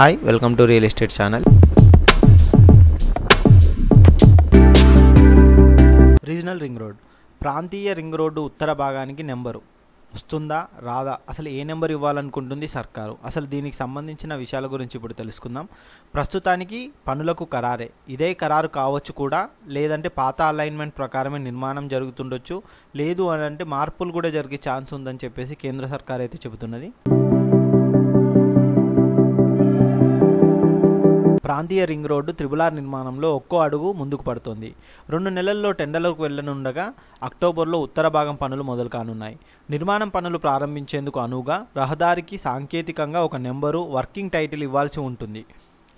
Hi welcome to real estate channel regional ring road ప్రాంతీయ ring road ఉత్తర భాగానికి number వస్తుందా? రాదా? అసలు ఏ నెంబర్ ఇవ్వాలనుకుంటుంది సర్కారు? అసలు దీనికి సంబంధించిన విషయాల గురించి ఇప్పుడు తెలుసుకుందాం. ప్రస్తుతానికి పనులకు ఖరారే. ఇదే ఖరారు కావచ్చు కూడా లేదంటే పాత అలైన్మెంట్ ప్రకారమే నిర్మాణం జరుగుతుండొచ్చు. లేదు అని అంటే మార్పులు కూడా జరిగే ఛాన్స్ ఉందని చెప్పేసి కేంద్ర సర్కార్ అయితే చెబుతున్నది. ప్రాంతీయ రింగ్ రోడ్డు త్రిబులార్ నిర్మాణంలో ఒక్కో అడుగు ముందుకు పడుతోంది. రెండు నెలల్లో టెండర్లకు వెళ్ళనుండగా అక్టోబర్లో ఉత్తర భాగం పనులు మొదలు కానున్నాయి. నిర్మాణం పనులు ప్రారంభించేందుకు అనువుగా రహదారికి సాంకేతికంగా ఒక నెంబరు వర్కింగ్ టైటిల్ ఇవ్వాల్సి ఉంటుంది.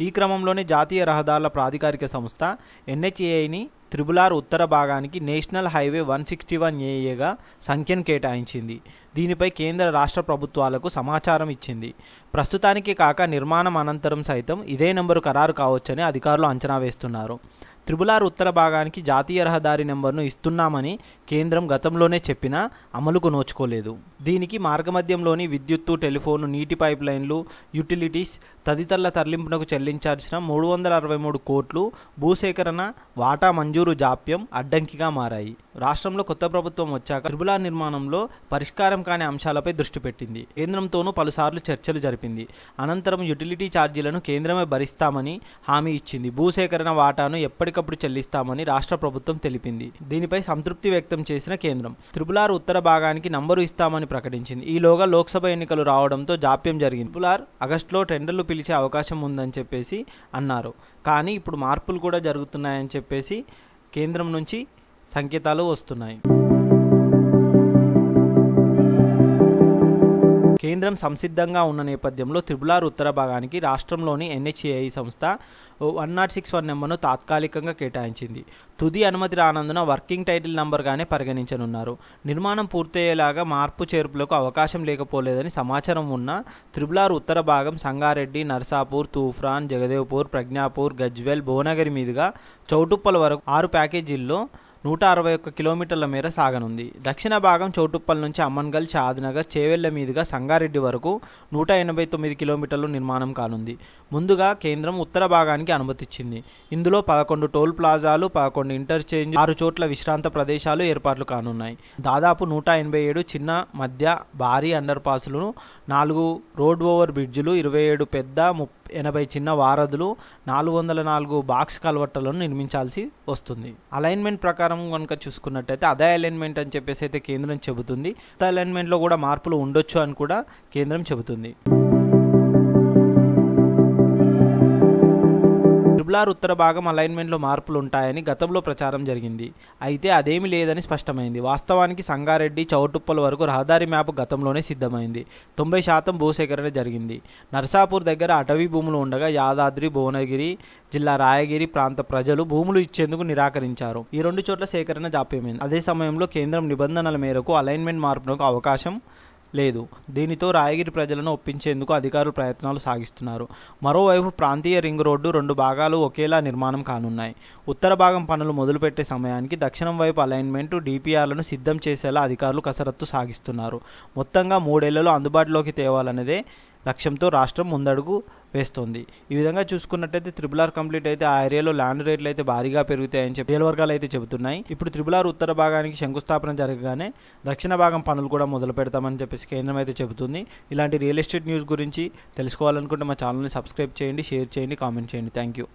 ఈ క్రమంలోనే జాతీయ రహదారుల ప్రాధికారిక సంస్థ ఎన్హెచ్ఏఐని త్రిబులార్ ఉత్తర భాగానికి national highway one sixty one ఏఏగా సంఖ్యను కేటాయించింది. దీనిపై కేంద్ర రాష్ట్ర ప్రభుత్వాలకు సమాచారం ఇచ్చింది. ప్రస్తుతానికి కాక నిర్మాణం అనంతరం సైతం ఇదే నెంబరు ఖరారు కావచ్చని అధికారులు అంచనా వేస్తున్నారు. త్రిబులార్ ఉత్తర భాగానికి జాతీయ రహదారి నెంబర్ను ఇస్తున్నామని కేంద్రం గతంలోనే చెప్పినా అమలుకు నోచుకోలేదు. దీనికి మార్గమధ్యంలోని విద్యుత్తు టెలిఫోను నీటి పైప్ లైన్లు యుటిలిటీస్ తదితరుల తరలింపునకు చెల్లించాల్సిన మూడు వందల అరవై మూడు కోట్లు భూసేకరణ వాటా మంజూరు జాప్యం అడ్డంకిగా మారాయి. రాష్ట్రంలో కొత్త ప్రభుత్వం వచ్చాక త్రిబులార్ నిర్మాణంలో పరిష్కారం కాని అంశాలపై దృష్టి పెట్టింది. కేంద్రంతోనూ పలుసార్లు చర్చలు జరిపింది. అనంతరం యుటిలిటీ ఛార్జీలను కేంద్రమే భరిస్తామని హామీ ఇచ్చింది. భూసేకరణ వాటాను ఎప్పటికప్పుడు చెల్లిస్తామని రాష్ట్ర ప్రభుత్వం తెలిపింది. దీనిపై సంతృప్తి వ్యక్తం చేసిన కేంద్రం త్రిబులార్ ఉత్తర భాగానికి నంబరు ఇస్తామని ప్రకటించింది. ఈలోగా లోక్సభ ఎన్నికలు రావడంతో జాప్యం జరిగింది. త్రిబులార్ ఆగస్టులో టెండర్లు పిలిచే అవకాశం ఉందని చెప్పేసి అన్నారు. కానీ ఇప్పుడు మార్పులు కూడా జరుగుతున్నాయని చెప్పేసి కేంద్రం నుంచి సంకేతాలు వస్తున్నాయి. కేంద్రం సంసిద్ధంగా ఉన్న నేపథ్యంలో త్రిబులార్ ఉత్తర భాగానికి రాష్ట్రంలోని ఎన్హెచ్ఏఐ సంస్థ వన్ నాట్ సిక్స్ వన్ నెంబర్ను తాత్కాలికంగా కేటాయించింది. తుది అనుమతి రానందున వర్కింగ్ టైటిల్ నంబర్గానే పరిగణించనున్నారు. నిర్మాణం పూర్తయ్యేలాగా మార్పు చేర్పులకు అవకాశం లేకపోలేదని సమాచారం ఉన్న త్రిబులార్ ఉత్తర భాగం సంగారెడ్డి నర్సాపూర్ తూఫ్రాన్ జగదేవ్పూర్ ప్రజ్ఞాపూర్ గజ్వెల్ భువనగిరి మీదుగా చౌటుప్పల వరకు ఆరు ప్యాకేజీల్లో నూట అరవై ఒక్క కిలోమీటర్ల మేర సాగనుంది. దక్షిణ భాగం చౌటుప్పల్ నుంచి అమ్మన్గల్ షాద్నగర్ చేవెళ్ళ మీదుగా సంగారెడ్డి వరకు నూట ఎనభై తొమ్మిది కిలోమీటర్లు నిర్మాణం కానుంది. ముందుగా కేంద్రం ఉత్తర భాగానికి అనుమతిచ్చింది. ఇందులో పదకొండు టోల్ ప్లాజాలు పదకొండు ఇంటర్చేంజ్ ఆరు చోట్ల విశ్రాంత ప్రదేశాలు ఏర్పాట్లు కానున్నాయి. దాదాపు నూట ఎనభై ఏడు చిన్న మధ్య భారీ అండర్ పాసులను నాలుగు రోడ్ ఓవర్ బ్రిడ్జిలు ఇరవై ఏడు పెద్ద ముప్పై ఎనభై చిన్న వారధులు నాలుగు వందల నాలుగు బాక్స్ కలవట్టలను నిర్మించాల్సి వస్తుంది. అలైన్మెంట్ ప్రకారం కనుక చూసుకున్నట్టయితే అదే అలైన్మెంట్ అని చెప్పేసి అయితే కేంద్రం చెబుతుంది. కొత్త అలైన్మెంట్లో కూడా మార్పులు ఉండొచ్చు అని కూడా కేంద్రం చెబుతుంది. ట్రిబులార్ ఉత్తర భాగం అలైన్మెంట్లో మార్పులు ఉంటాయని గతంలో ప్రచారం జరిగింది. అయితే అదేమీ లేదని స్పష్టమైంది. వాస్తవానికి సంగారెడ్డి చౌటుప్పల వరకు రహదారి మ్యాప్ గతంలోనే సిద్ధమైంది. తొంభై శాతం భూసేకరణ జరిగింది. నర్సాపూర్ దగ్గర అటవీ భూములు ఉండగా యాదాద్రి భువనగిరి జిల్లా రాయగిరి ప్రాంత ప్రజలు భూములు ఇచ్చేందుకు నిరాకరించారు. ఈ రెండు చోట్ల సేకరణ జాప్యమైంది. అదే సమయంలో కేంద్రం నిబంధనల మేరకు అలైన్మెంట్ మార్పునకు అవకాశం లేదు. దీనితో రాయగిరి ప్రజలను ఒప్పించేందుకు అధికారులు ప్రయత్నాలు సాగిస్తున్నారు. మరోవైపు ప్రాంతీయ రింగ్ రోడ్డు రెండు భాగాలు ఒకేలా నిర్మాణం కానున్నాయి. ఉత్తర భాగం పనులు మొదలుపెట్టే సమయానికి దక్షిణం వైపు అలైన్మెంట్ డిపిఆర్లను సిద్ధం చేసేలా అధికారులు కసరత్తు సాగిస్తున్నారు. మొత్తంగా మూడేళ్ళలో అందుబాటులోకి తేవాలన్నదే లక్ష్యంతో రాష్ట్రం ముందడుగు వేస్తోంది. ఈ విధంగా చూసుకున్నట్టయితే త్రిబుల్ ఆర్ కంప్లీట్ అయితే ఆ ఏరియాలో ల్యాండ్ రేట్లు అయితే భారీగా పెరుగుతాయని చెప్పి రియల్ వర్గాలు అయితే చెబుతున్నాయి. ఇప్పుడు త్రిబుల్ ఆర్ ఉత్తర భాగానికి శంకుస్థాపన జరగగానే దక్షిణ భాగం పనులు కూడా మొదలు పెడతామని చెప్పేసి కేంద్రం అయితే చెబుతుంది. ఇలాంటి రియల్ ఎస్టేట్ న్యూస్ గురించి తెలుసుకోవాలనుకుంటే మా ఛానల్ని సబ్స్క్రైబ్ చేయండి షేర్ చేయండి కామెంట్ చేయండి. Thank you.